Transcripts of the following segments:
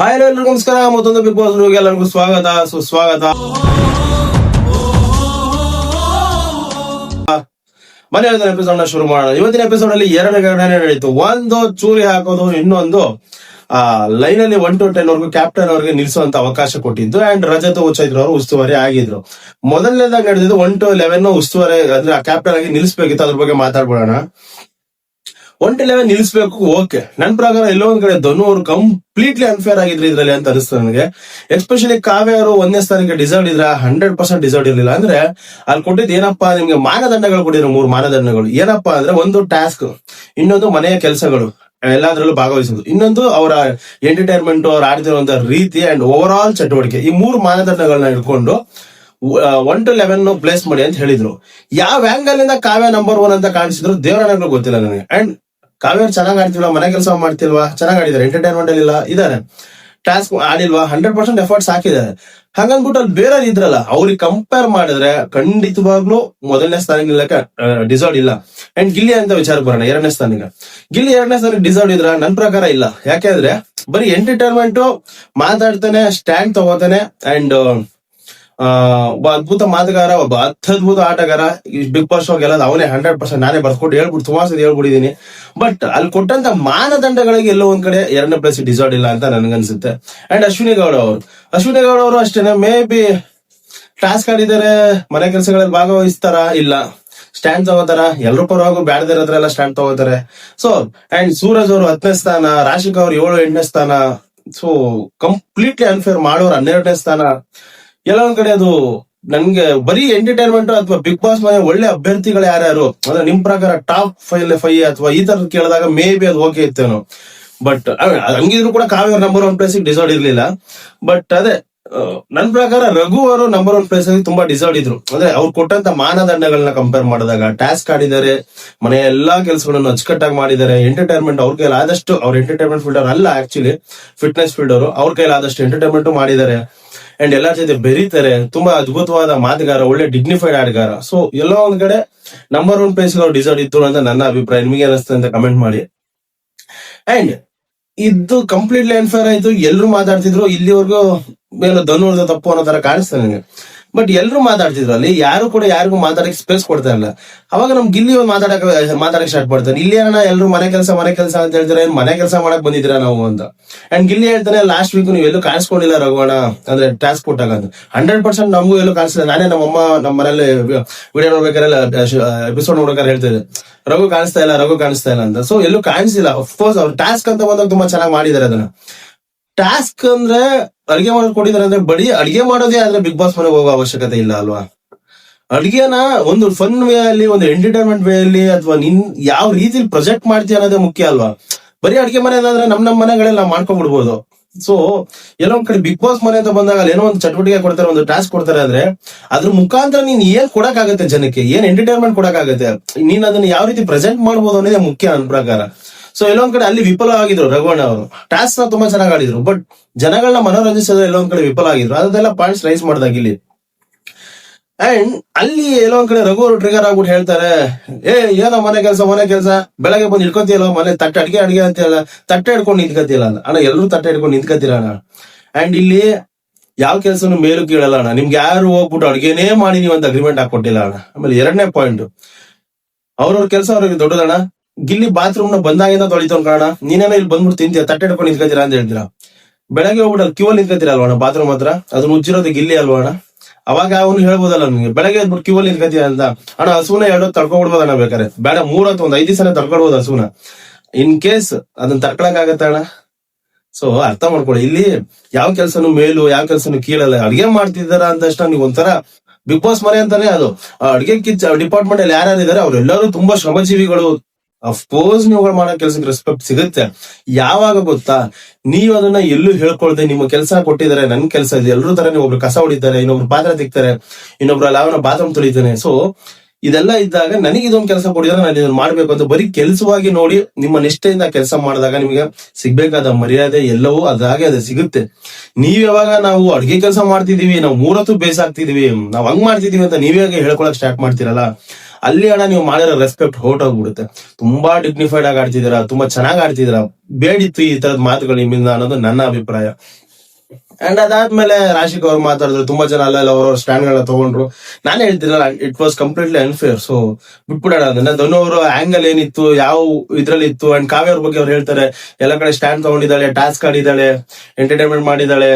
Hi hello ಎಲ್ಲರಿಗೂ ನಮಸ್ಕಾರ, ಮತ್ತೊಂದು ಬಿಗ್ ಬಾಸ್ ಎಲ್ಲರಿಗೂ ಸ್ವಾಗತ. ಸುಸ್ವಾಗತ ಮನೆ ಎಪಿಸೋಡ್ನ ಶುರು ಮಾಡೋಣ. ಇವತ್ತಿನ ಎಪಿಸೋಡ್ ಅಲ್ಲಿ ಎರಡು ಘಟನೆ ನಡೀತು. ಒಂದು ಚೂರಿ ಹಾಕೋದು, ಇನ್ನೊಂದು, ಆ ಲೈನ್ ಅಲ್ಲಿ ಒನ್ ಟು ಟೆನ್ ವರ್ಗು ಕ್ಯಾಪ್ಟನ್ ಅವರಿಗೆ ನಿಲ್ಸುವಂತ ಅವಕಾಶ ಕೊಟ್ಟಿದ್ದು. ಅಂಡ್ ರಜತ, ಉಚ್ಚೈತ್ರ ಅವರು ಉಸ್ತುವಾರಿ ಆಗಿದ್ರು. ಮೊದಲನೇದಾಗ ನಡೆದಿದ್ದು ಒನ್ ಟು ಲೆವೆನ್ ಉಸ್ತುವಾರಿ, ಅಂದ್ರೆ ಕ್ಯಾಪ್ಟನ್ ಆಗಿ ನಿಲ್ಸ್ಬೇಕಿತ್ತು. ಅದ್ರ ಬಗ್ಗೆ ಮಾತಾಡ್ಬಿಡೋಣ. ಒನ್ ಟು ಲೆವೆನ್ ನಿಲ್ಸ್ಬೇಕು ಓಕೆ ನನ್ ಪ್ರಕಾರ ಎಲ್ಲೋ ಒಂದ್ ಕಡೆ ಧನು ಅವರು ಕಂಪ್ಲೀಟ್ಲಿ ಅನ್ಫೇರ್ ಆಗಿದ್ರು ಇದ್ರಲ್ಲಿ ಅಂತ ಅನಿಸ್ತು ನನಗೆ. ಎಸ್ಪೆಷಲಿ ಕಾವ್ಯ ಅವರು ಒಂದನೇ ಸ್ಥಾನಕ್ಕೆ ಡಿಸರ್ವ್ ಇದ್ರೆ ಹಂಡ್ರೆಡ್ ಪರ್ಸೆಂಟ್ ಡಿಸರ್ವ್ ಇರಲಿಲ್ಲ ಅಂದ್ರೆ ಅಲ್ಲಿ ಕೊಟ್ಟಿದ್ದು ಏನಪ್ಪಾ, ನಿಮ್ಗೆ ಮಾನದಂಡಗಳು ಕೊಟ್ಟಿದ್ರು ಮೂರು ಮಾನದಂಡಗಳು. ಏನಪ್ಪಾ ಅಂದ್ರೆ ಒಂದು ಟಾಸ್ಕ್ ಇನ್ನೊಂದು ಮನೆಯ ಕೆಲಸಗಳು, ಎಲ್ಲಾದ್ರಲ್ಲೂ ಭಾಗವಹಿಸೋದು ಇನ್ನೊಂದು ಅವರ ಎಂಟರ್ಟೈನ್ಮೆಂಟ್ ಅವ್ರು ಆಡ್ತಿರುವಂತ ರೀತಿ ಅಂಡ್ ಓವರ್ ಆಲ್ ಚಟುವಟಿಕೆ. ಈ ಮೂರು ಮಾನದಂಡಗಳನ್ನ ಇಟ್ಕೊಂಡು ಒನ್ ಟು ಲೆವೆನ್ ಪ್ಲೇಸ್ ಮಾಡಿ ಅಂತ ಹೇಳಿದ್ರು. ಯಾವ ಆಂಗಲ್ ಇಂದ ಕಾವ್ಯ ನಂಬರ್ ಒನ್ ಅಂತ ಕಾಣಿಸಿದ್ರು ದೇವರ ಗೊತ್ತಿಲ್ಲ ನನಗೆ. ಅಂಡ್ ಕಾವ್ಯ ಚೆನ್ನಾಗಿ ಆಡ್ತಿಲ್ವಾ? ಮನೆ ಕೆಲಸ ಮಾಡ್ತಿಲ್ವಾ? ಚೆನ್ನಾಗಿ ಆಡಿದ್ದಾರೆ ಎಂಟರ್ಟೈನ್ಮೆಂಟ್ ಅಲ್ಲಿ ಇಲ್ಲ, ಇದಾರೆ. ಟಾಸ್ಕ್ ಆಡಿಲ್ವಾ? ಹಂಡ್ರೆಡ್ ಪರ್ಸೆಂಟ್ ಎಫರ್ಟ್ಸ್ ಹಾಕಿದ್ದಾರೆ. ಹಾಗಂದ್ಬಿಟ್ಟು ಅಲ್ಲಿ ಬೇರೆ ಇದ್ರಲ್ಲ, ಅವ್ರಿಗೆ ಕಂಪೇರ್ ಮಾಡಿದ್ರೆ ಖಂಡಿತವಾಗ್ಲೂ ಮೊದಲನೇ ಸ್ಥಾನಕ್ಕೆ ನಿಲ್ಲಕ್ಕೆ ಇಲ್ಲ. ಅಂಡ್ ಗಿಲ್ಲಿ ಅಂತ ವಿಚಾರ ಬರೋಣ, ಎರಡನೇ ಸ್ಥಾನಿಗೆ ಗಿಲ್ಲಿ ಎರಡನೇ ಸ್ಥಾನಕ್ಕೆ ಡಿಸರ್ವ್ ಇದ್ರ? ನನ್ ಪ್ರಕಾರ ಇಲ್ಲ. ಯಾಕೆಂದ್ರೆ ಬರೀ ಎಂಟರ್ಟೈನ್ಮೆಂಟ್ ಮಾತಾಡ್ತಾನೆ ಸ್ಟ್ಯಾಂಡ್ ತಗೋತಾನೆ ಅಂಡ್ ಒಬ್ಬ ಅದ್ಭುತ ಮಾತುಗಾರ, ಒಬ್ಬ ಅತ್ಯದ್ಭುತ ಆಟಗಾರ, ಈ ಬಿಗ್ ಬಾಸ್ ಶೋ ಗೆಲ್ಲದ ಅವನೇ ಹಂಡ್ರೆಡ್ ಪರ್ಸೆಂಟ್ ನಾನೇ ಬರ್ಕೊಟ್ಟು ಹೇಳ್ಬಿಟ್ಟು ತುಂಬಾ ಸತಿ ಹೇಳ್ಬಿಟ್ಟಿದೀನಿ ಬಟ್ ಅಲ್ಲಿ ಕೊಟ್ಟಂತ ಮಾನದಂಡಗಳಿಗೆ ಎಲ್ಲೋ ಒಂದ್ ಕಡೆ ಎರಡನೇ ಪ್ಲೇಸ್ ಡಿಸರ್ಡ್ ಇಲ್ಲ ಅಂತ ನನ್ಗನ್ಸುತ್ತೆ. ಅಂಡ್ ಅಶ್ವಿನಿ ಗೌಡ ಅವರು. ಅಶ್ವಿನಿ ಗೌಡ ಅವರು ಅಷ್ಟೇನೆ ಮೇ ಬಿ ಟಾಸ್ಕ್ ಆಡಿದ್ದಾರೆ ಮನೆ ಕೆಲಸಗಳಲ್ಲಿ ಭಾಗವಹಿಸ್ತಾರ? ಇಲ್ಲ. ಸ್ಟ್ಯಾಂಡ್ ತಗೋತಾರ? ಎಲ್ಲರೂ ಪರವಾಗೂ ಬ್ಯಾಡದಿರೋದ್ರೆಲ್ಲ ಸ್ಟ್ಯಾಂಡ್ ತಗೋತಾರೆ. ಸೊ ಅಂಡ್ ಸೂರಜ್ ಅವರು ಹತ್ತನೇ ಸ್ಥಾನ, ರಾಶಿಕ್ ಅವ್ರು ಏಳು ಎಂಟನೇ ಸ್ಥಾನ. ಸೊ ಕಂಪ್ಲೀಟ್ಲಿ ಅನ್ಫೇರ್ ಮಾಡೋರು ಹನ್ನೆರಡನೇ ಸ್ಥಾನ. ಎಲ್ಲ ಕಡೆ ಅದು ನಂಗೆ ಬರೀ ಎಂಟರ್ಟೈನ್ಮೆಂಟ್ ಅಥವಾ ಬಿಗ್ ಬಾಸ್ ಮನೆ ಒಳ್ಳೆ ಅಭ್ಯರ್ಥಿಗಳು ಯಾರ್ಯಾರು? ಅಂದ್ರೆ ನಿಮ್ ಪ್ರಕಾರ ಟಾಪ್ ಫೈವ್ ಫೈ ಅಥವಾ ಈ ತರ ಕೇಳಿದಾಗ ಮೇ ಬಿ ಅದು ಓಕೆ ಇತ್ತೇನೋ ಬಟ್ ಹಂಗಿದ್ರು ಕೂಡ Kavya number one place deserved ಇರ್ಲಿಲ್ಲ. ಬಟ್ ಅದೇ ನನ್ ಪ್ರಕಾರ ರಘು ಅವರು ನಂಬರ್ ಒನ್ ಪ್ಲೇಸ್ ಅಲ್ಲಿ ತುಂಬಾ ಡಿಸರ್ಡ್ ಇದ್ರು. ಅಂದ್ರೆ ಅವ್ರು ಕೊಟ್ಟಂತ ಮಾನದಂಡಗಳನ್ನ ಕಂಪೇರ್ ಮಾಡಿದಾಗ ಟಾಸ್ಕ್ ಆಡಿದ್ದಾರೆ ಮನೆಯ ಎಲ್ಲಾ ಕೆಲಸಗಳನ್ನು ಅಚ್ಚುಕಟ್ಟಾಗಿ ಮಾಡಿದ್ದಾರೆ ಎಂಟರ್ಟೈನ್ಮೆಂಟ್ ಅವ್ರ ಕೈಲಿ ಆದಷ್ಟು ಅವ್ರ ಎಂಟರ್ಟೈನ್ಮೆಂಟ್ ಫೀಲ್ಡ್ ಅಲ್ಲ ಆಕ್ಚುಲಿ ಫಿಟ್ನೆಸ್ ಫೀಲ್ಡ್ ಅವರು ಅವ್ರ ಕೈಲಿ ಆದಷ್ಟು ಎಂಟರ್ಟೈನ್ಮೆಂಟ್ ಮಾಡಿದ್ದಾರೆ. ಅಂಡ್ ಎಲ್ಲರ ಜೊತೆ ಬೆರೀತಾರೆ. ತುಂಬಾ ಅದ್ಭುತವಾದ ಮಾತುಗಾರ, ಒಳ್ಳೆ ಡಿಗ್ನಿಫೈಡ್ ಆಟಗಾರ. ಸೊ ಎಲ್ಲೋ ಒಂದ್ ಕಡೆ ನಂಬರ್ ಒನ್ ಪ್ಲೇಸ್ ಅವ್ರು ಡಿಸರ್ವ್ ಇತ್ತು ಅಂತ ನನ್ನ ಅಭಿಪ್ರಾಯ. ನಿಮಗೆ ಅನಿಸ್ತದೆ ಅಂತ ಕಮೆಂಟ್ ಮಾಡಿ. ಅಂಡ್ ಇದು ಕಂಪ್ಲೀಟ್ಲಿ ಅನ್ಫೇರ್ ಆಯ್ತು. ಎಲ್ರು ಮಾತಾಡ್ತಿದ್ರು. ಇಲ್ಲಿವರೆಗೂ ಏನೋ ಧನುರ್ದ ತಪ್ಪು ಅನ್ನೋ ತರ ಕಾಣಿಸ್ತಾ ನನಗೆ ಬಟ್ ಎಲ್ಲರೂ ಮಾತಾಡ್ತಿದ್ರು ಅಲ್ಲಿ ಯಾರು ಕೂಡ ಯಾರಿಗೂ ಮಾತಾಡಕ್ ಸ್ಪೇಸ್ ಕೊಡ್ತಾ ಇಲ್ಲ. ಅವಾಗ ನಮ್ ಗಿಲ್ಲಿ ಒಂದು ಮಾತಾಡಕ್ ಮಾತಾಡಕ್ ಸ್ಟಾರ್ಟ್ ಮಾಡ್ತಾನೆ ಇಲ್ಲಿ ಏನೋ ಎಲ್ಲರೂ ಮನೆ ಕೆಲಸ ಮನೆ ಕೆಲಸ ಅಂತ ಹೇಳ್ತಾರೆ, ಏನ್ ಮನೆ ಕೆಲಸ ಮಾಡಕ್ ಬಂದಿದ್ದೀರಾ ನಾವು ಅಂತ. ಅಂಡ್ ಗಿಲ್ಲಿ ಹೇಳ್ತಾನೆ ಲಾಸ್ಟ್ ವೀಕ್ ನೀವು ಎಲ್ಲೂ ಕಾಣಿಸ್ಕೊಂಡಿಲ್ಲ ರಘುವಣ ಅಂದ್ರೆ ಟಾಸ್ಕ್ ಕೊಟ್ಟಾಗ ಅಂತ. ಹಂಡ್ರೆಡ್ ಪರ್ಸೆಂಟ್ ನಮಗೂ ಎಲ್ಲೂ ಕಾಣಿಸ್ತಿಲ್ಲ. ನಾನೇ ನಮ್ಮಮ್ಮ ನಮ್ಮ ಮನೇಲಿ ವಿಡಿಯೋ ನೋಡ್ಬೇಕಾದ್ರೆ ಎಪಿಸೋಡ್ ನೋಡ್ಬೇಕಾದ್ರೆ ಹೇಳ್ತಿದ್ದೆ ರಘು ಕಾಣಿಸ್ತಾ ಇಲ್ಲ, ರಘು ಕಾಣಿಸ್ತಾ ಇಲ್ಲ ಅಂತ. ಸೊ ಎಲ್ಲೂ ಕಾಣಿಸಿಲ್ಲ ಅಫ್ಕೋರ್ಸ್ ಅವ್ರು ಟಾಸ್ಕ್ ಅಂತ ಬಂದಾಗ ತುಂಬಾ ಚೆನ್ನಾಗಿ ಮಾಡಿದ್ದಾರೆ ಅದನ್ನ. ಟಾಸ್ಕ್ ಅಂದ್ರೆ ಅಡಿಗೆ ಮಾಡೋದು ಕೊಟ್ಟಿದ್ದಾರೆ ಅಂದ್ರೆ ಬರೀ ಅಡಿಗೆ ಮಾಡೋದೇ ಆದ್ರೆ ಬಿಗ್ ಬಾಸ್ ಮನೆಗೆ ಹೋಗೋ ಅವಶ್ಯಕತೆ ಇಲ್ಲ ಅಲ್ವಾ? ಅಡಿಗೆನ ಒಂದು ಫನ್ ವೇ ಅಲ್ಲಿ, ಒಂದು ಎಂಟರ್ಟೈನ್ಮೆಂಟ್ ವೇ ಅಲ್ಲಿ ಅಥವಾ ನಿನ್ ಯಾವ ರೀತಿಲಿ ಪ್ರೊಜೆಕ್ಟ್ ಮಾಡ್ತೀಯ ಅನ್ನೋದೇ ಮುಖ್ಯ ಅಲ್ವಾ? ಬರೀ ಅಡಿಗೆ ಮನೆ ಅಂದ್ರೆ ನಮ್ ನಮ್ ಮನೆಗಳಲ್ಲಿ ನಾವು ಮಾಡ್ಕೊಂಡ್ಬಿಡ್ಬೋದು ಸೊ ಎಲ್ಲೋ ಕಡೆ ಬಿಗ್ ಬಾಸ್ ಮನೆ ಅಂತ ಬಂದಾಗ ಏನೋ ಒಂದು ಚಟುವಟಿಕೆ ಕೊಡ್ತಾರೆ, ಒಂದು ಟಾಸ್ಕ್ ಕೊಡ್ತಾರೆ ಅಂದ್ರೆ ಅದ್ರ ಮುಖಾಂತರ ನೀನ್ ಏನ್ ಕೊಡಕ್ಕಾಗತ್ತೆ ಜನಕ್ಕೆ? ಏನ್ ಎಂಟರ್ಟೈನ್ಮೆಂಟ್ ಕೊಡಕ್ಕಾಗತ್ತೆ? ನೀನ್ ಅದನ್ನ ಯಾವ ರೀತಿ ಪ್ರೆಸೆಂಟ್ ಮಾಡ್ಬೋದು ಅನ್ನೋದೇ ಮುಖ್ಯ ನನ್ನ ಪ್ರಕಾರ. ಸೊ ಎಲ್ಲೊಂದ್ ಕಡೆ ಅಲ್ಲಿ ವಿಫಲ ಆಗಿದ್ರು ರಘುವಣ್ಣ ಅವರು. ಟಾಸ್ಕ್ನ ತುಂಬಾ ಚೆನ್ನಾಗಿ ಆಡಿದ್ರು ಬಟ್ ಜನಗಳನ್ನ ಮನೋರಂಜಿಸೋದು ಎಲ್ಲೊಂದ್ ಕಡೆ ವಿಫಲ ಆಗಿದ್ರು. ಅದೆಲ್ಲ ಪಾಯಿಂಟ್ಸ್ ರೈಸ್ ಮಾಡಿದಾಗ ಇಲ್ಲಿ. ಅಂಡ್ ಅಲ್ಲಿ ಎಲ್ಲೋ ಒಂದ್ ಕಡೆ ರಘು ಅವರು ಟ್ರಿಗರ್ ಆಗ್ಬಿಟ್ಟು ಹೇಳ್ತಾರೆ, ಏ, ಏನೋ ಮನೆ ಕೆಲಸ ಮನೆ ಕೆಲಸ. ಬೆಳಗ್ಗೆ ಬಂದು ಇಟ್ಕೊತಿಯಲ್ಲ ಮನೆ ತಟ್ಟೆ, ಅಡಿಗೆ ಅಡಿಗೆ ಹೇಳ ತಟ್ಟೆ ಹಿಡ್ಕೊಂಡು ನಿಂತ್ಕತಿಯಲ್ಲ ಅಂತ ಅಣ್ಣ ಎಲ್ಲರೂ ತಟ್ಟೆ ಹಿಡ್ಕೊಂಡು ನಿಂತ್ಕತಿರ ಅಂಡ್ ಇಲ್ಲಿ ಯಾವ ಕೆಲಸನು ಮೇಲು ಕೇಳಲ್ಲ ಅಣ್ಣ. ನಿಮ್ಗೆ ಯಾರು ಹೋಗ್ಬಿಟ್ಟು ಅಡಿಗೆನೇ ಮಾಡಿ ನೀವು ಅಂತ ಅಗ್ರಿಮೆಂಟ್ ಹಾಕೊಟ್ಟಿಲ್ಲ ಅಣ್ಣ. ಆಮೇಲೆ ಎರಡನೇ ಪಾಯಿಂಟ್ ಅವ್ರವ್ರ ಕೆಲಸ ಅವ್ರಿಗೆ ದೊಡ್ಡದಣ್ಣ. ಗಿಲ್ಲಿ ಬಾತ್ರೂಮ್ನ ಬಂದಾಗಿಂದ ತೊಳಿತವ್ ಕಾರಣ ನೀನೇನೋ ಇಲ್ಲಿ ಬಂದ್ಬಿಟ್ಟು ತಿಂತೀಯ, ತಟ್ಟೆ ಹಿಡ್ಕೊಂಡು ಅಂತ ಹೇಳ್ತೀರಾ? ಬೆಳಗ್ಗೆ ಹೋಗ್ಬಿಟ್ಟು ಕ್ಯೂ ಅಲ್ಲಿ ನಿಂತ್ಕತೀರ ಅಲ್ವಾ ಬಾತ್ರೂಮ್ ಹತ್ರ? ಅದನ್ನ ಉಜ್ಜಿರೋದು ಗಿಲ್ಲಿ ಅಲ್ವಾ ಅವಾಗ ಅವನು ಹೇಳ್ಬೋದಲ್ಲ ನಿಮಗೆ, ಬೆಳಗ್ಗೆ ಎದ್ಬಿಟ್ಟು ಕ್ಯೂ ಅಲ್ಲಿ ನಿಂತ್ಕೊತೀಯ ಅಂತ. ಅಣ್ಣ ಹಸುನ ಎರಡು ತಡ್ಕೊಬಿಡ್ಬೋದಣ್ಣ ಬೇಕಾರೆ ಬೇಡ, ಮೂರ ಅಥವಾ ಒಂದ್ ಐದು ಸಲ ತಡ್ಕೊಡ್ಬೋದು ಹಸುನ ಇನ್ ಕೇಸ್ ಅದನ್ನ ತಡ್ಕೊಳಕ್ ಆಗತ್ತ ಅಣ್ಣ? ಸೊ ಅರ್ಥ ಮಾಡ್ಕೊಳ್ಳಿ, ಇಲ್ಲಿ ಯಾವ ಕೆಲ್ಸನು ಮೇಲು, ಯಾವ ಕೆಲ್ಸನು ಕೀಳಲ್ಲ. ಅಡ್ಗೆ ಮಾಡ್ತಿದ್ದಾರ ಅಂತಷ್ಟ ನೀವು ಒಂಥರ ಬಿಗ್ ಬಾಸ್ ಮನೆ ಅಂತಾನೆ ಅದು. ಅಡ್ಗೆ ಕಿಚ್ ಡಿಪಾರ್ಟ್ಮೆಂಟ್ ಅಲ್ಲಿ ಯಾರ್ಯಾರು ಇದಾರೆ ಅವ್ರೆಲ್ಲರೂ ತುಂಬಾ ಶ್ರಮಜೀವಿಗಳು. ಅಫ್ಕೋರ್ಸ್ ನೀವುಗಳು ಮಾಡೋ ಕೆಲಸಕ್ಕೆ ರೆಸ್ಪೆಕ್ಟ್ ಸಿಗುತ್ತೆ. ಯಾವಾಗ ಗೊತ್ತಾ, ನೀವು ಅದನ್ನ ಎಲ್ಲೂ ಹೇಳ್ಕೊಳ್ದೆ ನಿಮ್ಮ ಕೆಲಸ ಕೊಟ್ಟಿದ್ದಾರೆ ನನ್ನ ಕೆಲಸ ಇದೆ ಎಲ್ಲರೂ ತರ ನೀವು ಒಬ್ರು ಕಸ ಹೊಡಿತಾರೆ, ಇನ್ನೊಬ್ರು ಪಾತ್ರ ತಿಕ್ತಾರೆ, ಇನ್ನೊಬ್ರು ಅಲ್ಲಿ, ಅವನ ಬಾತ್ರೂಮ್ ತೊಳಿತಾನೆ. ಸೊ ಇದೆಲ್ಲ ಇದ್ದಾಗ ನನಗೆ ಇದೊಂದು ಕೆಲಸ ಕೊಡಿದ್ರೆ ನಾನು ಇದನ್ನ ಮಾಡ್ಬೇಕು ಅಂತ ಬರೀ ಕೆಲಸವಾಗಿ ನೋಡಿ ನಿಮ್ಮ ನಿಷ್ಠೆಯಿಂದ ಕೆಲಸ ಮಾಡಿದಾಗ ನಿಮಗೆ ಸಿಗ್ಬೇಕಾದ ಮರ್ಯಾದೆ ಎಲ್ಲವೂ ಅದಾಗೆ ಅದು ಸಿಗುತ್ತೆ. ನೀವ್ ಯಾವಾಗ ನಾವು ಅಡ್ಗೆ ಕೆಲಸ ಮಾಡ್ತಿದೀವಿ ನಾವು ಮೂರತ್ತು ಬೇಸಾಗ್ತಿದೀವಿ ನಾವ್ ಹಂಗ್ ಮಾಡ್ತಿದೀವಿ ಅಂತ ನೀವೇ ಹೇಳ್ಕೊಳಕ್ ಸ್ಟಾರ್ಟ್ ಮಾಡ್ತೀರಲ್ಲ, ಅಲ್ಲಿ ಅಣ್ಣ ನೀವು ಮಾಡಿರೋ ರೆಸ್ಪೆಕ್ಟ್ ಹೋಗ್ಬಿಡುತ್ತೆ ತುಂಬಾ ಡಿಗ್ನಿಫೈಡ್ ಆಗಿ ಆಡ್ತಿದ್ದೀರಾ, ತುಂಬಾ ಚೆನ್ನಾಗಿ ಆಡ್ತಿದ್ದೀರಾ. ಬೇಡಿತ್ತು ಈ ತರದ ಮಾತುಗಳು ನಿಮ್ಮಿಂದ ಅನ್ನೋದು ನನ್ನ ಅಭಿಪ್ರಾಯ. ಅಂಡ್ ಅದಾದ್ಮೇಲೆ ರಾಶಿಕ್ ಅವ್ರು ಮಾತಾಡಿದ್ರು, ತುಂಬಾ ಜನ ಅಲ್ಲೆಲ್ಲ ಅವ್ರವ್ರ ಸ್ಟ್ಯಾಂಡ್ ಗಳನ್ನ ತಗೊಂಡ್ರು. ನಾನು ಹೇಳ್ತೀನಲ್ಲ it was completely unfair so ಬಿಟ್ಬಿಡೋಣ ಅದನ್ನ. ಧನು ಅವರು ಆಂಗಲ್ ಏನಿತ್ತು, ಯಾವ ಇದ್ರಲ್ಲಿ ಇತ್ತು ಅಂಡ್ ಕಾವ್ಯ ಬಗ್ಗೆ ಅವ್ರು ಹೇಳ್ತಾರೆ, ಎಲ್ಲ ಕಡೆ ಸ್ಟ್ಯಾಂಡ್ ತಗೊಂಡಿದ್ದಾಳೆ ಟಾಸ್ಕ್ ಆಡಿದ್ದಾಳೆ ಎಂಟರ್ಟೈನ್ಮೆಂಟ್ ಮಾಡಿದ್ದಾಳೆ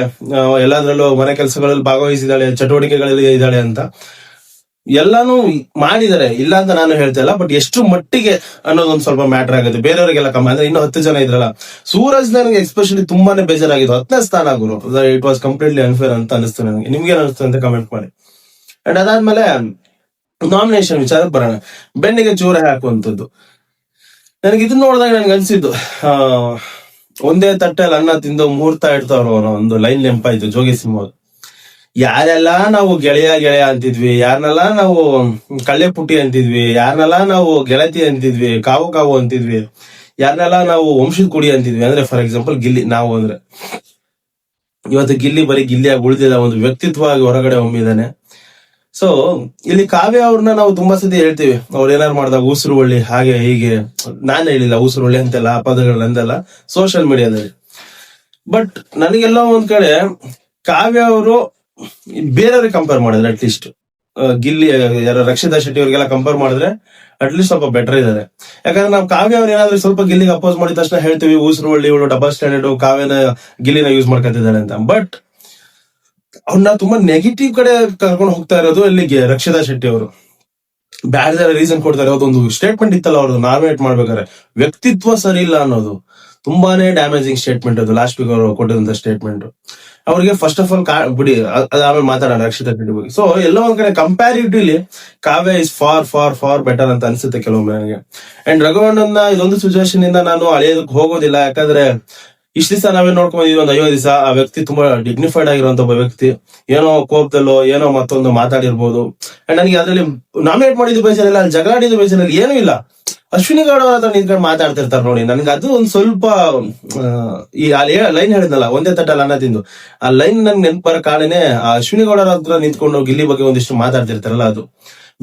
ಎಲ್ಲದ್ರಲ್ಲೂ ಮನೆ ಕೆಲಸಗಳಲ್ಲಿ ಭಾಗವಹಿಸಿದ್ದಾಳೆ, ಚಟುವಟಿಕೆಗಳಲ್ಲಿ ಇದ್ದಾಳೆ ಅಂತ. ಎಲ್ಲಾನು ಮಾಡಿದ್ದಾರೆ. ಇಲ್ಲ ಅಂತ ನಾನು ಹೇಳ್ತಾ ಇಲ್ಲ ಬಟ್ ಎಷ್ಟು ಮಟ್ಟಿಗೆ ಅನ್ನೋದೊಂದು ಸ್ವಲ್ಪ ಮ್ಯಾಟರ್ ಆಗುತ್ತೆ. ಬೇರೆಯವರಿಗೆಲ್ಲ ಕಮ್ಮಿ ಅಂದ್ರೆ ಇನ್ನು ಹತ್ತು ಜನ ಇದ್ರಲ್ಲ. ಸೂರಜ್ ನನಗೆ ಎಸ್ಪೆಷಲಿ ತುಂಬಾನೇ ಬೇಜಾರಾಗಿದ್ದು. ಹತ್ತನೇ ಸ್ಥಾನ ಗುರು. ಇಟ್ ವಾಸ್ ಕಂಪ್ಲೀಟ್ಲಿ ಅನ್ಫೇರ್ ಅಂತ ಅನಿಸ್ತು ನನಗೆ. ನಿಮ್ಗೆ ಅನಿಸ್ತು ಅಂತ ಕಮೆಂಟ್ ಮಾಡಿ. ಅಂಡ್ ಅದಾದ್ಮೇಲೆ ನಾಮಿನೇಷನ್ ವಿಚಾರಕ್ಕೆ ಬರೋಣ. ಬೆನ್ನಿಗೆ ಚೂರ ಹಾಕುವಂಥದ್ದು. ನನಗೆ ಇದನ್ನ ನೋಡಿದಾಗ ನನ್ಗೆ ಅನ್ಸಿದ್ದು ಒಂದೇ ತಟ್ಟೆಯಲ್ಲಿ ಅನ್ನ ತಿಂದು ಮುಹೂರ್ತ ಇಡ್ತಾವ್ರು ಅವನ ಒಂದು ಲೈನ್ ನೆಂಪಾಯ್ತು ಜೋಗಿ ಸಿಂಹ ಯಾರೆಲ್ಲ ನಾವು ಗೆಳೆಯ ಗೆಳೆಯ ಅಂತಿದ್ವಿ ಯಾರನ್ನೆಲ್ಲ ನಾವು ಕಳ್ಳೆ ಪುಟ್ಟಿ ಅಂತಿದ್ವಿ ಯಾರನ್ನೆಲ್ಲ ನಾವು ಗೆಳತಿ ಅಂತಿದ್ವಿ, ಕಾವು ಕಾವು ಅಂತಿದ್ವಿ ಯಾರನ್ನೆಲ್ಲ ನಾವು ವಂಶದ ಕುಡಿ ಅಂತಿದ್ವಿ, ಅಂದ್ರೆ ಫಾರ್ ಎಕ್ಸಾಂಪಲ್ ಗಿಲ್ಲಿ, ನಾವು ಅಂದ್ರೆ. ಇವತ್ತು ಗಿಲ್ಲಿ ಬರೀ ಗಿಲ್ಲಿಯಾಗಿ ಉಳಿದಿಲ್ಲ, ಒಂದು ವ್ಯಕ್ತಿತ್ವವಾಗಿ ಹೊರಗಡೆ ಹೊಮ್ಮಿದಾನೆ ಸೊ ಇಲ್ಲಿ ಕಾವ್ಯ ಅವ್ರನ್ನ ನಾವು ತುಂಬಾ ಸತಿ ಹೇಳ್ತೀವಿ. ಅವ್ರು ಏನಾರು ಮಾಡಿದಾಗ ಉಸಿರು ಒಳ್ಳಿ, ಹಾಗೆ ಹೀಗೆ, ನಾನು ಹೇಳಿಲ್ಲ, ಉಸಿರು ಒಳ್ಳೆ ಅಂತೆಲ್ಲ, ಆ ಪದಗಳು ಅಂದಲ್ಲ ಸೋಷಿಯಲ್ ಮೀಡಿಯಾದಲ್ಲಿ ಬಟ್ ನನಗೆಲ್ಲ ಒಂದ್ ಕಡೆ ಕಾವ್ಯ ಅವರು ಬೇರೆಯವ್ರಿಗೆ ಕಂಪೇರ್ ಮಾಡಿದ್ರೆ ಅಟ್ಲೀಸ್ಟ್ ಗಿಲ್ಲಿ ಯಾರು ರಕ್ಷಿತಾ ಶೆಟ್ಟಿ ಅವ್ರಿಗೆಲ್ಲ ಕಂಪೇರ್ ಮಾಡಿದ್ರೆ ಅಟ್ಲೀಸ್ಟ್ ಸ್ವಲ್ಪ ಬೆಟರ್ ಇದ್ದಾರೆ. ಯಾಕಂದ್ರೆ ನಾವು ಕಾವ್ಯ ಅವ್ರು ಏನಾದ್ರು ಸ್ವಲ್ಪ ಗಿಲ್ಲಿಗೆ ಅಪೋಸ್ ಮಾಡಿದ ತಕ್ಷಣ ಹೇಳ್ತೀವಿ ಉಸಿರು ಒಳ್ಳಿ ಇವಳು ಡಬಲ್ ಸ್ಟ್ಯಾಂಡರ್ಡ್ ಕಾವ್ಯನ ಗಿಲ್ಲಿನ ಯೂಸ್ ಮಾಡ್ಕೊತಿದ್ದಾರೆ ಅಂತ. ಬಟ್ ಅವ್ರನ್ನ ತುಂಬಾ ನೆಗೆಟಿವ್ ಕಡೆ ಕರ್ಕೊಂಡು ಹೋಗ್ತಾ ಇರೋದು ಅಲ್ಲಿಗೆ ರಕ್ಷಿತಾ ಶೆಟ್ಟಿ ಅವರು. ಬೇರೆ ರೀಸನ್ ಕೊಡ್ತಾರೆ, ಅದೊಂದು ಸ್ಟೇಟ್ಮೆಂಟ್ ಇತ್ತಲ್ಲ ಅವ್ರದ್ದು ನಾಮಿನೇಟ್ ಮಾಡ್ಬೇಕಾದ್ರೆ, ವ್ಯಕ್ತಿತ್ವ ಸರಿ ಇಲ್ಲ ಅನ್ನೋದು. ತುಂಬಾನೇ ಡ್ಯಾಮೇಜಿಂಗ್ ಸ್ಟೇಟ್ಮೆಂಟ್ ಅದು. ಲಾಸ್ಟ್ ವೀಕ್ ಅವರು ಕೊಟ್ಟಿದಂತ ಸ್ಟೇಟ್ಮೆಂಟ್ ಅವ್ರಿಗೆ ಫಸ್ಟ್ ಆಫ್ ಆಲ್ ಬಿಡಿ ಆಮೇಲೆ ಮಾತಾಡೋಣ ರಕ್ಷಿತಾ ಸೊ ಎಲ್ಲೋ ಒಂದ್ ಕಡೆ comparatively Kavya is far far far better ಅಂತ ಅನ್ಸುತ್ತೆ ಕೆಲವೊಮ್ಮೆ ನನಗೆ ಅಂಡ್ ರಘುವಣ್ಣನ ಇದೊಂದು ಸಿಚುವೇಶನ್ ಇಂದ ನಾನು ಅಳೆಯೋದಕ್ಕೆ ಹೋಗೋದಿಲ್ಲ. ಯಾಕಂದ್ರೆ ಇಷ್ಟ ದಿವಸ ನಾವೇನ್ ನೋಡ್ಕೊಂಡಿದ್ವಿ ಒಂದು ಐವತ್ತು ದಿವಸ ಆ ವ್ಯಕ್ತಿ ತುಂಬಾ ಡಿಗ್ನಿಫೈಡ್ ಆಗಿರುವಂತ ಒಬ್ಬ ವ್ಯಕ್ತಿ. ಏನೋ ಕೋಪದಲ್ಲೋ, ಏನೋ ಮತ್ತೊಂದು ಮಾತಾಡಿರ್ಬೋದು. ಅಂಡ್ ನನಗೆ ಅದರಲ್ಲಿ ನಾಮಿನೇಟ್ ಮಾಡಿದ ಬೇಜಾರಿಲ್ಲ ಅಲ್ಲಿ ಜಗಳಾಡಿದ ಬೇಜಾರಿಲ್ಲ ಏನೂ ಇಲ್ಲ. ಅಶ್ವಿನಿ ಗೌಡ ಹತ್ರ ನಿಂತ್ಕೊಂಡು ಮಾತಾಡ್ತಿರ್ತಾರೆ ನೋಡಿ. ನನ್ಗೆ ಅದು ಒಂದ್ ಸ್ವಲ್ಪ ಈ ಲೈನ್ ಹೇಳಿದ್ನಲ್ಲ, ಒಂದೇ ತಟ್ಟಲ್ಲಿ ಅನ್ನ ತಿಂದು. ಆ ಲೈನ್ ನನ್ಗೆ ನೆನಪು ಬರೋ ಕಾರಣನೇ ಆ ಅಶ್ವಿನಿ ಗೌಡರ ಹತ್ರ ನಿಂತ್ಕೊಂಡು ಗಿಲ್ಲಿ ಬಗ್ಗೆ ಒಂದಿಷ್ಟು ಮಾತಾಡ್ತಿರ್ತಾರಲ್ಲ ಅದು.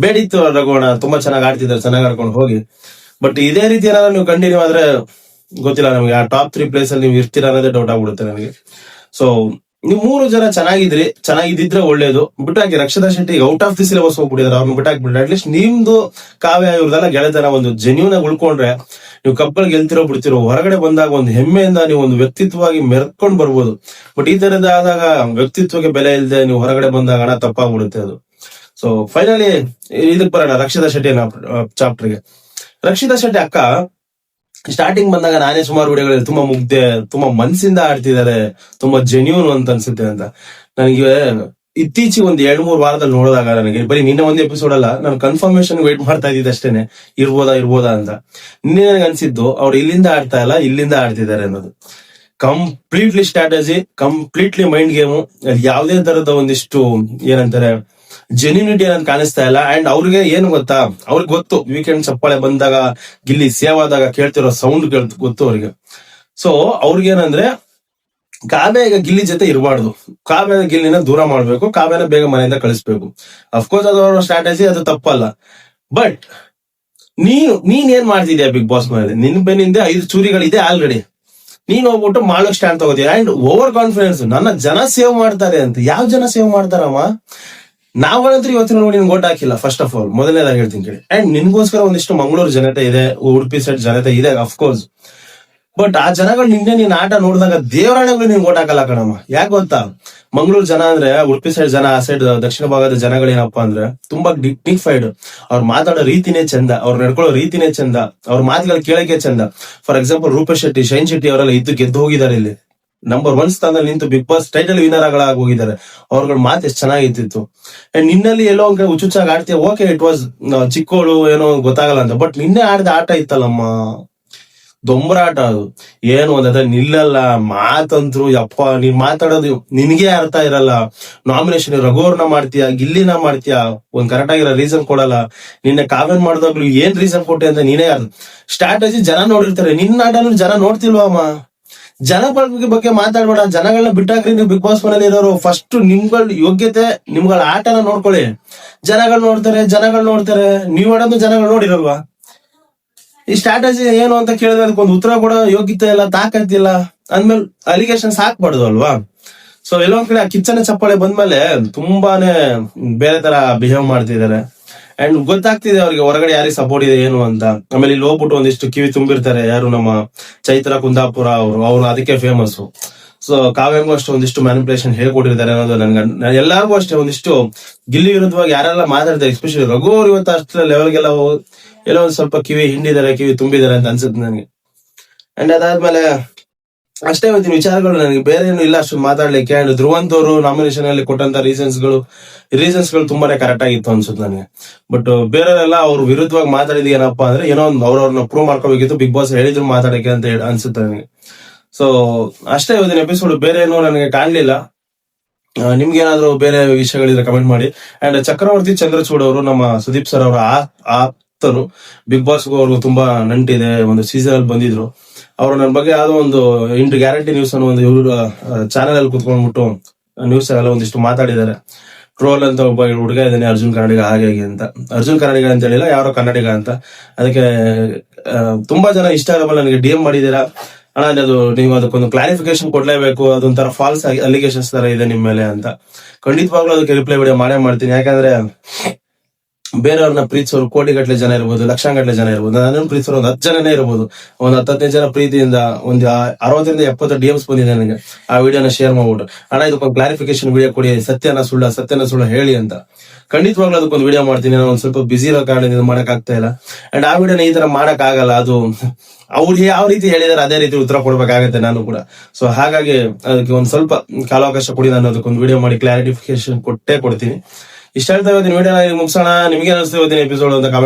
ಬೇಡಿತ್ತು ರಘುವಣ ತುಂಬಾ ಚೆನ್ನಾಗಿ ಆಡ್ತಿದ್ದಾರೆ ಚೆನ್ನಾಗಿ ಆಡ್ಕೊಂಡು ಹೋಗಿ. ಬಟ್ ಇದೇ ರೀತಿ ಏನಾದ್ರು ನೀವು ಕಂಟಿನ್ಯೂ ಆದ್ರೆ ಗೊತ್ತಿಲ್ಲ ನಮ್ಗೆ. ಆ ಟಾಪ್ ತ್ರೀ ಪ್ಲೇಸ್ ಅಲ್ಲಿ ನೀವು ಇರ್ತೀರಾ ಅನ್ನೋದೇ ಡೌಟ್ ಆಗ್ಬಿಡುತ್ತೆ ನನಗೆ. ಸೊ ನೀವು ಮೂರು ಜನ ಚೆನ್ನಾಗಿದ್ರಿ, ಚೆನ್ನಾಗಿದ್ದಿದ್ರೆ ಒಳ್ಳೇದು. ಬಿಟ್ಟಾಕಿ Rakshita Shetty out of the syllabus ಹೋಗ್ಬಿಟ್ಟಿದ್ರೆ ಅವ್ರನ್ನ ಬಿಟ್ಟಾಕ್ಬಿಟ್ರೆ ಅಟ್ಲೀಸ್ಟ್ ನಿಮ್ದು ಕಾವ್ಯ ಇವ್ರದೆಲ್ಲ ಗೆಳೆತನ ಒಂದು ಜೆನ್ಯೂನ್ ಆಗಿ ಉಳ್ಕೊಂಡ್ರೆ ನೀವು ಕಪ್ಪಲ್ ಗೆಲ್ತಿರೋ ಬಿಡ್ತಿರೋ, ಹೊರಗಡೆ ಬಂದಾಗ ಒಂದು ಹೆಮ್ಮೆಯಿಂದ ನೀವು ಒಂದು ವ್ಯಕ್ತಿತ್ವವಾಗಿ ಮೆರ್ಕೊಂಡ್ ಬರ್ಬೋದು. ಬಟ್ ಈ ತರದ ಆದಾಗ ವ್ಯಕ್ತಿತ್ವಕ್ಕೆ ಬೆಲೆ ಇಲ್ಲದೆ ನೀವು ಹೊರಗಡೆ ಬಂದಾಗ ಹಣ ತಪ್ಪಾಗ್ಬಿಡುತ್ತೆ ಅದು. ಸೊ ಫೈನಲಿ ಇದಕ್ ಬರೋಣ ರಕ್ಷಿತಾ ಶೆಟ್ಟಿ ಚಾಪ್ಟರ್ಗೆ ರಕ್ಷಿತಾ ಶೆಟ್ಟಿ ಅಕ್ಕ ಸ್ಟಾರ್ಟಿಂಗ್ ಬಂದಾಗ ನಾನೇ ಸುಮಾರು ವಿಡಿಯೋಗಳಲ್ಲಿ ತುಂಬಾ ಮುಗ್ದೆ, ತುಂಬಾ ಮನಸ್ಸಿಂದ ಆಡ್ತಿದ್ದಾರೆ, ತುಂಬಾ ಜೆನ್ಯೂನ್ ಅಂತ ಅನ್ಸುತ್ತೆ ಅಂತ. ನನಗೆ, ಇತ್ತೀಚೆಗೆ ಒಂದ್ ಎರಡ್ ಮೂರ್ ವಾರದಲ್ಲಿ ನೋಡಿದಾಗ ನನಗೆ, ಬರೀ ನಿನ್ನೆ ಒಂದ್ ಎಪಿಸೋಡ್ ಅಲ್ಲ, ನಾನು ಕನ್ಫರ್ಮೇಶನ್ ವೇಟ್ ಮಾಡ್ತಾ ಇದ್ದಿದ್ದು ಅಷ್ಟೇನೆ, ಇರ್ಬೋದಾ ಇರ್ಬೋದಾ ಅಂತ. ನಿನ್ನೆ ನನಗೆ ಅನ್ಸಿದ್ದು, ಅವ್ರು ಇಲ್ಲಿಂದ ಆಡ್ತಾ ಇಲ್ಲ, ಇಲ್ಲಿಂದ ಆಡ್ತಿದ್ದಾರೆ ಅನ್ನೋದು. Completely strategy completely mind game ಯಾವುದೇ ತರದ ಒಂದಿಷ್ಟು ಏನಂತಾರೆ ಜೆನ್ಯೂನಿಟಿ ಅನ್ನೋದು ಕಾಣಿಸ್ತಾ ಇಲ್ಲ. ಅಂಡ್ ಅವ್ರಿಗೆ ಏನು ಗೊತ್ತಾ? ಅವ್ರಿಗೆ ಗೊತ್ತು. ವೀಕೆಂಡ್ ಚಪ್ಪಾಳೆ ಬಂದಾಗ, ಗಿಲ್ಲಿ ಸೇವ್ ಆದಾಗ ಕೇಳ್ತಿರೋ ಸೌಂಡ್ ಗೊತ್ತು ಅವ್ರಿಗೆ. ಸೊ ಅವ್ರಿಗೇನಂದ್ರೆ, ಕಾವ್ಯ ಈಗ ಗಿಲ್ಲಿ ಜೊತೆ ಇರಬಾರ್ದು. ಕಾವ್ಯ ಗಿಲ್ಲಿನ ದೂರ ಮಾಡ್ಬೇಕು, ಕಾವ್ಯನ ಬೇಗ ಮನೆಯಿಂದ ಕಳಿಸ್ಬೇಕು. ಅಫ್ಕೋರ್ಸ್ ಅದು ಅವ್ರ ಸ್ಟ್ರಾಟಜಿ ಅದು ತಪ್ಪಲ್ಲ. ಬಟ್ ನೀನು ನೀನ್ ಏನ್ ಮಾಡ್ತಿದ್ಯಾ ಬಿಗ್ ಬಾಸ್ ಮನೆಯಲ್ಲಿ? ನಿನ್ ಬೆನ್ನಿಂದ ಐದು ಚೂರಿಗಳಿದೆ ಆಲ್ರೆಡಿ ನೀನ್ ಹೋಗ್ಬಿಟ್ಟು ಮಾಡೋಕ್ ಸ್ಟ್ಯಾಂಡ್ ತಗೋತೀಯ? ಅಂಡ್ ಓವರ್ ಕಾನ್ಫಿಡೆನ್ಸ್ ನನ್ನ ಜನ ಸೇವ್ ಮಾಡ್ತಾರೆ ಅಂತ. ಯಾವ ಜನ ಸೇವ್ ಮಾಡ್ತಾರಮ್ಮ ನಾವಂತೂ ಇವತ್ತಿನ ನೋಡಿ ನಿನ್ಗೆ ಓಟ್ ಹಾಕಿಲ್ಲ ಫಸ್ಟ್ ಆಫ್ ಆಲ್ ಮೊದಲನೇದಾಗಿ ಹೇಳ್ತೀನಿ ಕೇಳಿ. ಅಂಡ್ ನಿನ್ಗೋಸ್ಕರ ಒಂದಿಷ್ಟು ಮಂಗಳೂರು ಜನತೆ ಇದೆ, ಉಡುಪಿ ಸೈಡ್ ಜನತೆ ಇದೆ ಅಫ್ಕೋರ್ಸ್ ಬಟ್ ಆ ಜನಗಳು ನಿನ್ನೆ ನೀನ್ ಆಟ ನೋಡಿದಾಗ ದೇವರಾಣಗಳು ನಿನ್ ಓಟ್ ಹಾಕಲ್ಲ ಕಣಮ್ಮ. ಯಾಕೆ ಗೊತ್ತಾ? ಮಂಗಳೂರು ಜನ ಅಂದ್ರೆ, ಉಡುಪಿ ಸೈಡ್ ಜನ, ಆ ಸೈಡ್ ದಕ್ಷಿಣ ಭಾಗದ ಜನಗಳೇನಪ್ಪಾ ಅಂದ್ರೆ ತುಂಬಾ ಡಿಗ್ನಿಫೈಡ್ ಅವ್ರು ಮಾತಾಡೋ ರೀತಿನೇ ಚಂದ, ಅವ್ರು ನಡ್ಕೊಳ್ಳೋ ರೀತಿನೇ ಚಂದ, ಅವ್ರ ಮಾತುಗಳು ಕೇಳಕ್ಕೆ ಚಂದ. ಫಾರ್ ಎಕ್ಸಾಂಪಲ್ ರೂಪೇಶ್ ಶೆಟ್ಟಿ, ಶೈನ್ ಶೆಟ್ಟಿ ಅವರೆಲ್ಲ ಇದ್ದು ಗೆದ್ದು ಹೋಗಿದ್ದಾರೆ ಇಲ್ಲಿ. ನಂಬರ್ ಒನ್ ಸ್ಥಾನದಲ್ಲಿ ನಿಂತು ಬಿಗ್ ಬಾಸ್ ಟೈಟಲ್ ವಿನರ್ ಆಗಿ ಹೋಗಿದ್ದಾರೆ. ಅವ್ರಗಳ ಮಾತು ಎಷ್ಟು ಚೆನ್ನಾಗಿತ್ತು ಅಂಡ್ ನಿನ್ನಲ್ಲಿ ಎಲ್ಲೋ ಒಂದ್ ಹುಚ್ಚುಚ್ಚಾಗಿ ಆಡ್ತೀಯ? ಓಕೆ ಇಟ್ ವಾಸ್ ಚಿಕ್ಕೋಳು ಏನೋ ಗೊತ್ತಾಗಲ್ಲ ಅಂತ. ಬಟ್ ನಿನ್ನೆ ಆಡಿದ ಆಟ ಇತ್ತಲ್ಲಮ್ಮ. ದೊಂಬರಾಟ ಅದು. ಏನು ಒಂದ ನಿಲ್ಲಲ್ಲ. ಮಾತಂತ್ರು, ಯಪ್ಪ, ನೀನ್ ಮಾತಾಡೋದು ನಿನ್ಗೆ ಅರ್ಥ ಇರಲ್ಲ. ನಾಮಿನೇಷನ್ ರಘುವರ್ನ ಮಾಡ್ತೀಯ? ಗಿಲ್ಲಿನ ಮಾಡ್ತೀಯ? ಒಂದ್ ಕರೆಕ್ಟ್ ಆಗಿರೋ ರೀಸನ್ ಕೊಡಲ್ಲ. ನಿನ್ನೆ ಕಾಮೆಂಟ್ ಮಾಡಿದಾಗ್ಲು ಏನ್ ರೀಸನ್ ಕೊಟ್ಟೆ ಅಂತ ನೀನೇ ಸ್ಟ್ರಾಟಜಿ ಜನ ನೋಡಿರ್ತಾರೆ. ನಿನ್ನ ಆಟನು ಜನ ನೋಡ್ತಿಲ್ವಾ ಅಮ್ಮ? ಜನಗಳ ಬಗ್ಗೆ ಮಾತಾಡ್ಬೇಡ. ಜನಗಳನ್ನ ಬಿಟ್ಟಾಕ್ರಿ ನೀವು ಬಿಗ್ ಬಾಸ್ ಮನೇಲಿ ಇರೋರು. ಫಸ್ಟ್ ನಿಮ್ಗಳ ಯೋಗ್ಯತೆ, ನಿಮ್ಗಳ ಆಟನ ನೋಡ್ಕೊಳ್ಳಿ. ಜನಗಳು ನೋಡ್ತಾರೆ ಜನಗಳು ನೋಡ್ತಾರೆ. ನೀವ್ ಆಡೋದು ಜನಗಳು ನೋಡಿರಲ್ವಾ? ಈ ಸ್ಟ್ರಾಟಜಿ ಏನು ಅಂತ ಕೇಳಿದ್ರೆ ಅದಕ್ಕೊಂದು ಉತ್ತರ ಕೊಡೋ ಯೋಗ್ಯತೆ ಇಲ್ಲ ತಾಕತ್ತಿಲ್ಲ ಅಂದ್ಮೇಲೆ ಅಲಿಗೇಷನ್ಸ್ ಹಾಕ್ಬಾರ್ದು ಅಲ್ವಾ? ಸೊ ಎಲ್ಲೊಂದ್ ಕಡೆ ಆ ಕಿಚ್ಚನ ಚಪ್ಪಾಳೆ ಬಂದ್ಮೇಲೆ ತುಂಬಾನೇ ಬೇರೆ ತರ ಬಿಹೇವ್ ಮಾಡ್ತಿದ್ದಾರೆ. ಅಂಡ್ ಗೊತ್ತಾಗ್ತಿದೆ ಅವ್ರಿಗೆ ಹೊರಗಡೆ ಯಾರಿಗೆ ಸಪೋರ್ಟ್ ಇದೆ ಏನು ಅಂತ. ಆಮೇಲೆ ಇಲ್ಲಿ ಹೋಗ್ಬಿಟ್ಟು ಒಂದಿಷ್ಟು ಕಿವಿ ತುಂಬಿರ್ತಾರೆ. ಯಾರು ನಮ್ಮ ಚೈತ್ರ ಕುಂದಾಪುರ ಅವರು, ಅವ್ರು ಅದಕ್ಕೆ ಫೇಮಸ್ ಸೊ ಕಾವ್ಯಂಗೂ ಅಷ್ಟು ಒಂದಿಷ್ಟು ಮ್ಯಾನಿಪುಲೇಷನ್ ಹೇಳ್ಕೊಟ್ಟಿರ್ತಾರೆ ಅನ್ನೋದು ನನ್ಗೆ ಎಲ್ಲಾರ್ಗೂ ಅಷ್ಟೇ ಒಂದಿಷ್ಟು ಗಿಲ್ಲಿ ವಿರುದ್ಧವಾಗಿ ಯಾರೆಲ್ಲ ಮಾತಾಡ್ತಾರೆ ಎಸ್ಪೆಷಲಿ ರಘು ಅವ್ರು ಇವತ್ತು ಅಷ್ಟು ಲೆವೆಲ್ಗೆಲ್ಲ ಎಲ್ಲೋ ಒಂದ್ ಸ್ವಲ್ಪ ಕಿವಿ ಹಿಂಡಿದ್ದಾರೆ, ಕಿವಿ ತುಂಬಿದ್ದಾರೆ ಅಂತ ಅನ್ಸುತ್ತೆ ನನಗೆ. ಅಂಡ್ ಅದಾದ್ಮೇಲೆ ಅಷ್ಟೇ ಇವತ್ತಿನ ವಿಚಾರಗಳು ನನಗೆ ಬೇರೆ ಏನು ಇಲ್ಲ ಅಷ್ಟು ಮಾತಾಡ್ಲಿಕ್ಕೆ ಅಂಡ್ ಧ್ರುವಂತ್ ಅವರು ನಾಮಿನೇಷನ್ ಅಲ್ಲಿ ಕೊಟ್ಟಂತ ರೀಸನ್ಸ್ಗಳು ರೀಸನ್ಸ್ಗಳು ತುಂಬಾನೇ ಕರೆಕ್ಟ್ ಆಗಿತ್ತು ಅನ್ಸುತ್ತೆ ನನಗೆ. ಬಟ್ ಬೇರೆಯವರೆಲ್ಲ ಅವ್ರ ವಿರುದ್ಧವಾಗಿ ಮಾತಾಡಿದ ಏನಪ್ಪಾ ಅಂದ್ರೆ ಏನೋ ಒಂದು ಅವ್ರವ್ರನ್ನ ಪ್ರೂವ್ ಮಾಡ್ಕೋಬೇಕಿತ್ತು ಬಿಗ್ ಬಾಸ್ ಹೇಳಿದ್ರು ಮಾತಾಡಕ್ಕೆ ಅಂತ ಅನ್ಸುತ್ತೆ ನನಗೆ. ಸೊ ಅಷ್ಟೇ ಇವತ್ತಿನ ಎಪಿಸೋಡ್ ಬೇರೆ ಏನು ನನಗೆ ಕಾಣ್ಲಿಲ್ಲ. ನಿಮ್ಗೆ ನಿಮ್ಗೇನಾದ್ರೂ ಬೇರೆ ವಿಷಯಗಳಿದ್ರೆ ಕಮೆಂಟ್ ಮಾಡಿ. ಅಂಡ್ ಚಕ್ರವರ್ತಿ ಚಂದ್ರಚೂಡ್ ಅವರು ನಮ್ಮ ಸುದೀಪ್ ಸರ್ ಅವರ ಆಪ್ತರು ಬಿಗ್ ಬಾಸ್ ಅವ್ರಿಗೂ ತುಂಬಾ ನಂಟಿದೆ, ಒಂದು ಸೀಸನ್ ಅಲ್ಲಿ ಬಂದಿದ್ರು. ಅವರು ನನ್ನ ಬಗ್ಗೆ ಯಾವ್ದೋ ಒಂದು ಇಂಟು ಗ್ಯಾರಂಟಿ ನ್ಯೂಸ್ ಅನ್ನೋ ಒಂದು ಇವರು ಚಾನೆಲ್ ಅಲ್ಲಿ ಕುತ್ಕೊಂಡ್ಬಿಟ್ಟು ನ್ಯೂಸ್ ಎಲ್ಲ ಒಂದಿಷ್ಟು ಮಾತಾಡಿದ್ದಾರೆ. ಟ್ರೋಲ್ ಅಂತ ಒಬ್ಬ ಹುಡುಗ ಇದ್ದಾನೆ, ಅರ್ಜುನ್ ಕನ್ನಡಿಗ ಹಾಗೆ ಹಾಗೆ ಅಂತ. ಅರ್ಜುನ್ ಕನ್ನಡಿಗ ಅಂತ ಹೇಳಿಲ್ಲ, ಯಾರೋ ಕನ್ನಡಿಗ ಅಂತ. ಅದಕ್ಕೆ ತುಂಬಾ ಜನ ಇನ್ಸ್ಟಾಗ್ರಾಮ್ ಅಲ್ಲಿ ನನಗೆ ಡಿ ಎಂ ಮಾಡಿದೀರಾ ಅಣ್ಣ, ಅದು ನೀವು ಅದಕ್ಕೊಂದು ಕ್ಲಾರಿಫಿಕೇಶನ್ ಕೊಡ್ಲೇಬೇಕು, ಅದೊಂಥರ ಫಾಲ್ಸ್ ಅಲಿಗೇಷನ್ಸ್ ತರ ಇದೆ ನಿಮ್ಮ ಮೇಲೆ ಅಂತ. ಖಂಡಿತವಾಗ್ಲೂ ಅದಕ್ಕೆ ರಿಪ್ಲೈ ವಿಡಿಯೋ ಮಾಡೇ ಮಾಡ್ತೀನಿ. ಯಾಕಂದ್ರೆ ಬೇರೆಯವ್ರನ್ನ ಪ್ರೀತಿಸೋರು ಕೋಟಿ ಗಟ್ಟಲೆ ಜನ ಇರ್ಬೋದು, ಲಕ್ಷಾಂಗಟ್ಲೆ ಜನ ಇರ್ಬೋದು ನನ್ನನ್ನು ಪ್ರೀತಿಸೋರು ಒಂದು ಹತ್ತು ಜನನೇ ಇರ್ಬೋದು. ಒಂದು ಹತ್ತು ಹದಿನೈದು ಜನ ಪ್ರೀತಿಯಿಂದ, ಒಂದು ಅರವತ್ತರಿಂದ ಎಪ್ಪತ್ತು ಡಿ ಎಮ್ಸ್ ಬಂದಿದೆ ನನಗೆ. ಆ ವಿಡಿಯೋನ ಶೇರ್ ಮಾಡ್ಬಿಟ್ಟು. ಅಣ್ಣ ಇದು ಕ್ಲಾರಿಫಿಕೇಶನ್ ವಿಡಿಯೋ ಕೊಡಿ. ಸತ್ಯನ ಸುಳ್ಳ ಸತ್ಯನ ಸುಳ್ಳ ಹೇಳಿ ಅಂತ. ಖಂಡಿತವಾಗ್ಲೂ ಅದಕ್ಕೊಂದು ವಿಡಿಯೋ ಮಾಡ್ತೀನಿ. ನಾನು ಒಂದು ಸ್ವಲ್ಪ ಬಿಸಿ ಇರೋ ಕಾರಣದಿಂದ ಮಾಡಕ್ ಆಗ್ತಾ ಇಲ್ಲ. ಅಂಡ್ ಆ ವಿಡಿಯೋನ ಈ ತರ ಮಾಡಕ್ ಆಗಲ್ಲ. ಅದು ಅವ್ರು ಯಾವ ರೀತಿ ಹೇಳಿದಾರೆ, ಅದೇ ರೀತಿ ಉತ್ತರ ಕೊಡ್ಬೇಕಾಗತ್ತೆ ನಾನು ಕೂಡ. ಸೊ ಹಾಗಾಗಿ ಅದಕ್ಕೆ ಒಂದ್ ಸ್ವಲ್ಪ ಕಾಲಾವಕಾಶ ಕೊಡಿ. ನಾನು ಅದಕ್ಕೊಂದು ವಿಡಿಯೋ ಮಾಡಿ ಕ್ಲಾರಿಫಿಕೇಶನ್ ಕೊಟ್ಟೇ ಕೊಡ್ತೀನಿ. ಇಷ್ಟ ಹೇಳ್ತಾ ಇವತ್ತಿನ ವಿಡಿಯೋ ಮುಗಿಸೋಣ. ನಿಮಗೆ ಅನಿಸ್ತಾ ಇವತ್ತಿನ ಎಪಿಸೋಡ್ ಅಂತ comment